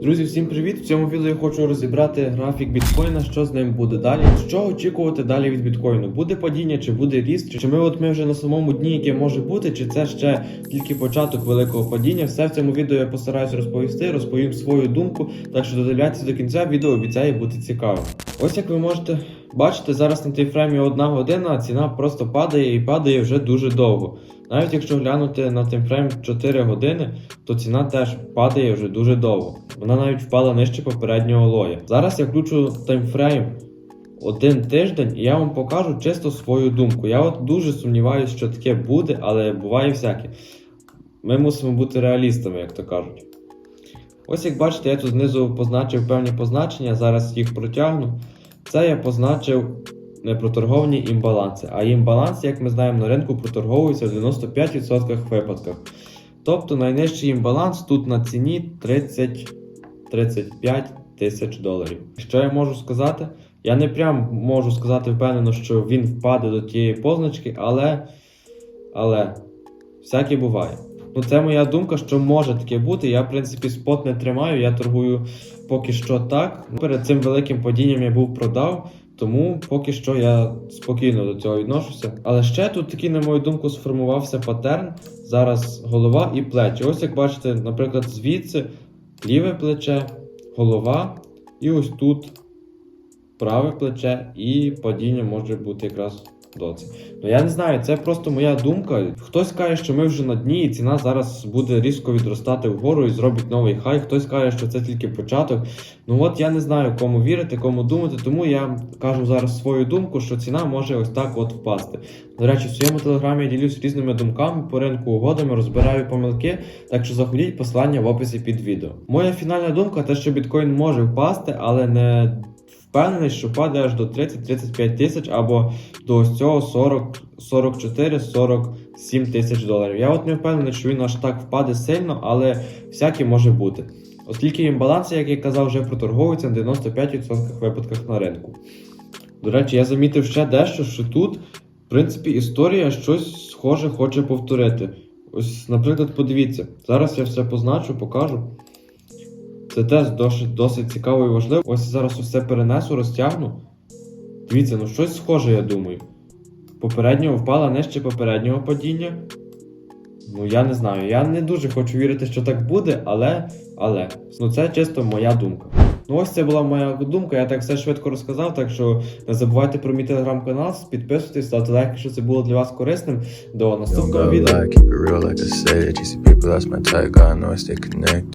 Друзі, всім привіт! В цьому відео я хочу розібрати графік біткоїна, що з ним буде далі. Що очікувати далі від біткоїну? Буде падіння, чи буде ріст? Чи ми от ми вже на самому дні, яке може бути, чи це ще тільки початок великого падіння? Все в цьому відео я постараюсь розповісти, розповім свою думку. Так що додивляйтесь до кінця, відео обіцяє бути цікавим. Ось як ви можете бачити, зараз на таймфреймі одна година, а ціна просто падає і падає вже дуже довго. Навіть якщо глянути на таймфрейм 4 години, то ціна теж падає вже дуже довго. Вона навіть впала нижче попереднього лоя. Зараз я включу таймфрейм один тиждень, і я вам покажу чисто свою думку. Я от дуже сумніваюся, що таке буде, але буває всяке. Ми мусимо бути реалістами, як то кажуть. Ось як бачите, я тут знизу позначив певні позначення, зараз їх протягну. Це я позначив не проторговані імбаланси. А імбаланси, як ми знаємо, на ринку проторговуються в 95% випадках. Тобто найнижчий імбаланс тут на ціні 30-35 тисяч доларів. Що я можу сказати? Я не прям можу сказати впевнено, що він впаде до тієї позначки, але. Але всяке буває. Ну, це моя думка, що може таке бути. Я, в принципі, спот не тримаю, я торгую поки що так. Перед цим великим падінням я був продав, тому поки що я спокійно до цього відношуся. Але ще тут такий, на мою думку, сформувався паттерн. Зараз голова і плечі. Ось як бачите, наприклад, звідси ліве плече, голова, і ось тут праве плече, і падіння може бути якраз до це. Ну я не знаю, це просто моя думка. Хтось каже, що ми вже на дні, і ціна зараз буде різко відростати вгору і зробить новий хай. Хтось каже, що це тільки початок. Ну от я не знаю, кому вірити, кому думати, тому я кажу зараз свою думку, що ціна може ось так от впасти. До речі, в своєму телеграмі я ділюсь різними думками по ринку угодами, розбираю помилки, так що заходіть посилання в описі під відео. Моя фінальна думка те, що біткоін може впасти, але не впевнений, що падає аж до 30-35 тисяч або до ось цього 44-47 тисяч доларів. Я от не впевнений, що він аж так впаде сильно, але всяке може бути. Оскільки імбаланси, як я казав, вже проторговуються на 95% випадках на ринку. До речі, я замітив ще дещо, що тут, в принципі, історія щось схоже хоче повторити. Ось, наприклад, подивіться, зараз я все позначу, покажу. Це теж досить, досить цікаво і важливо. Ось зараз все перенесу, розтягну. Дивіться, ну щось схоже, я думаю. Попереднього впала нижче попереднього падіння. Ну, я не знаю. Я не дуже хочу вірити, що так буде, але. але. Ну це чисто моя думка. Ну, ось це була моя думка, я так все швидко розказав, так що не забувайте про мій телеграм-канал, підписуйтесь, ставте лайк, якщо це було для вас корисним. До наступного відео.